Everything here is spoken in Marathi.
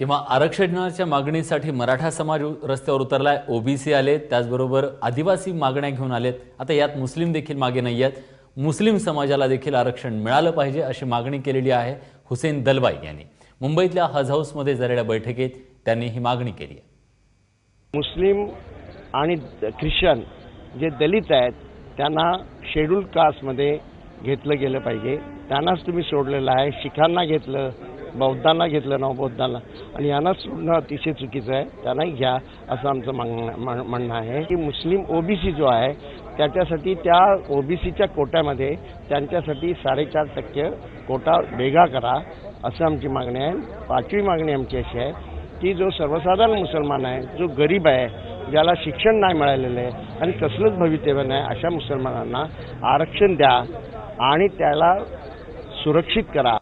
तेव्हा आरक्षणाच्या मागणीसाठी मराठा समाज रस्त्यावर उतरलाय. ओबीसी आले त्याचबरोबर आदिवासी मागण्या घेऊन आलेत. आता यात मुस्लिम देखील मागे नाही आहेत. मुस्लिम समाजाला देखील आरक्षण मिळालं पाहिजे अशी मागणी केलेली आहे हुसेन दलबाई यांनी. मुंबईतल्या हज हाऊसमध्ये झालेल्या बैठकीत त्यांनी ही मागणी केली आहे. मुस्लिम आणि ख्रिश्चन जे दलित आहेत त्यांना शेड्यूल कास्टमध्ये घेतलं गेलं पाहिजे. त्यांनाच तुम्ही सोडलेलं आहे. शिखांना घेतलं बौद्धांना घेतलं नवबौद्धांना आणि यांना सोडणं अतिशय चुकीचं आहे. त्यांनाही घ्या असं आमचं मागणं म्हण- म्हणणं आहे. की मुस्लिम ओबीसी जो आहे त्याच्यासाठी त्या ओबीसीच्या कोट्यामध्ये त्यांच्यासाठी साडेचार टक्के कोटा वेगळा करा असं आमची मागणी आहे. पाचवी मागणी आमची अशी आहे की जो सर्वसाधारण मुसलमान आहे जो गरीब आहे ज्याला शिक्षण नाही मिळालेलं आहे आणि कसलंच भवितव्य नाही अशा मुसलमानांना आरक्षण द्या आणि त्याला सुरक्षित करा.